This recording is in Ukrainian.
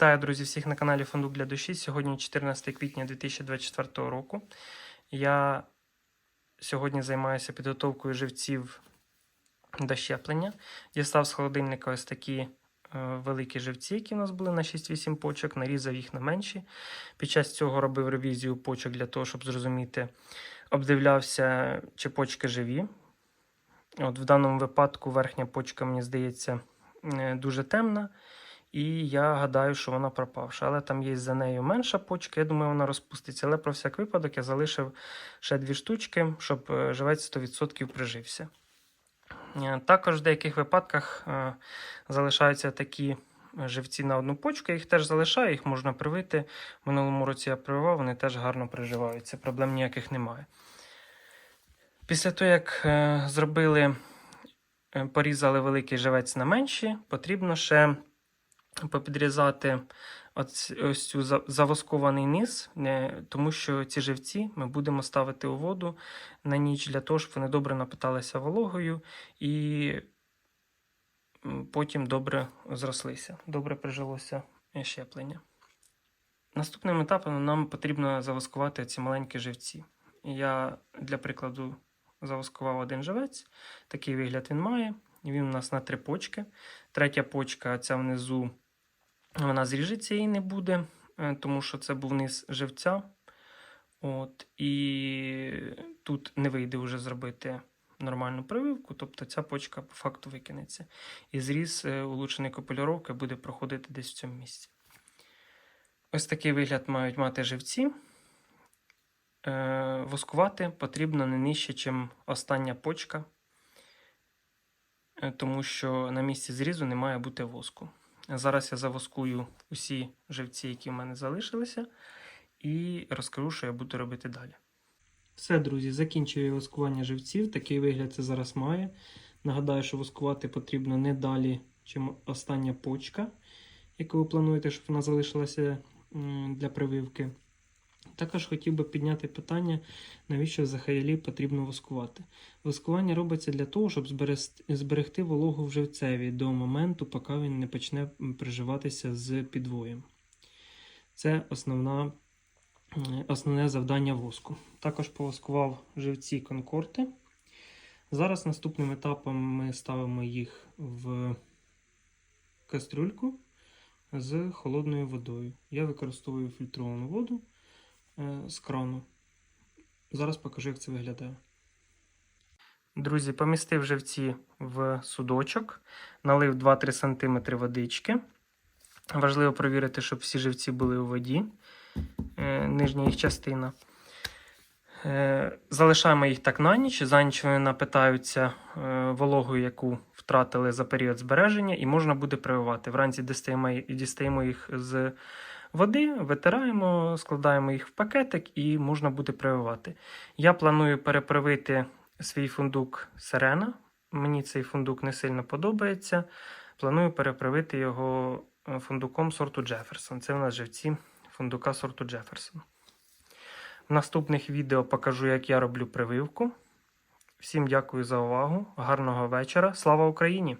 Вітаю, друзі, всіх на каналі Фундук для душі. Сьогодні 14 квітня 2024 року. Я сьогодні займаюся підготовкою живців до щеплення. Дістав з холодильника ось такі е, великі живці, які у нас були на 6-8 почок, нарізав їх на менші. Під час цього робив ревізію почок для того, щоб зрозуміти, обдивлявся, чи почки живі. От В даному випадку верхня почка, мені здається, е, дуже темна. І я гадаю, що вона пропавша. Але там є за нею менша почка, я думаю, вона розпуститься. Але про всяк випадок я залишив ще дві штучки, щоб е, живець 100% прижився. Е, Також в деяких випадках е, залишаються такі живці на одну почку. Я їх теж залишаю, їх можна привити. В минулому році я прививав, вони теж гарно приживаються. Проблем ніяких немає. Після того, як зробили, порізали великий живець на менші, потрібно ще попідрізати ось, цю завоскований низ, тому що ці живці ми будемо ставити у воду на ніч для того, щоб вони добре напиталися вологою і потім добре зрослися, добре прижилося щеплення. Наступним етапом нам потрібно завоскувати ці маленькі живці. Я для прикладу завоскував один живець. Такий вигляд він має. Він у нас на три почки. Третя почка, ця внизу, вона зріжеться і не буде, е, тому що це був низ живця. От, і тут не вийде вже зробити нормальну прививку, тобто ця почка по факту викинеться. І зріз е, улучшеної копулюровки буде проходити десь в цьому місці. Ось такий вигляд мають мати живці. Е, воскувати потрібно не нижче, ніж остання почка, тому що на місці зрізу не має бути воску. Зараз я завоскую усі живці, які в мене залишилися, і розкажу, що я буду робити далі. Все, друзі, закінчую воскування живців. Такий вигляд це зараз має. Нагадаю, що воскувати потрібно не далі, чим остання почка, яку ви плануєте, щоб вона залишилася для прививки. Також хотів би підняти питання, навіщо взагалі потрібно воскувати. Воскування робиться для того, щоб зберегти, вологу в живцеві до моменту, поки він не почне приживатися з підвоєм. Це основна, основне завдання воску. Також повоскував живці конкорти. Зараз наступним етапом ми ставимо їх в кастрюльку з холодною водою. Я використовую фільтровану воду з крану. Зараз покажу, як це виглядає. Друзі, помістив живці в судочок, налив 2-3 см водички. Важливо перевірити, щоб всі живці були у воді, е, нижня їх частина. Е, Залишаємо їх так на ніч. За ніч вони напитаються е, вологою, яку втратили за період збереження, і можна буде прививати. Вранці дістаємо їх з води, витираємо, складаємо їх в пакетик і можна буде прививати. Я планую перепривити свій фундук сирена. Мені цей фундук не сильно подобається. Планую перепривити його е, фундуком сорту Джеферсон. Це в нас живці фундука сорту Джеферсон. В наступних відео покажу, як я роблю прививку. Всім дякую за увагу. Гарного вечора. Слава Україні!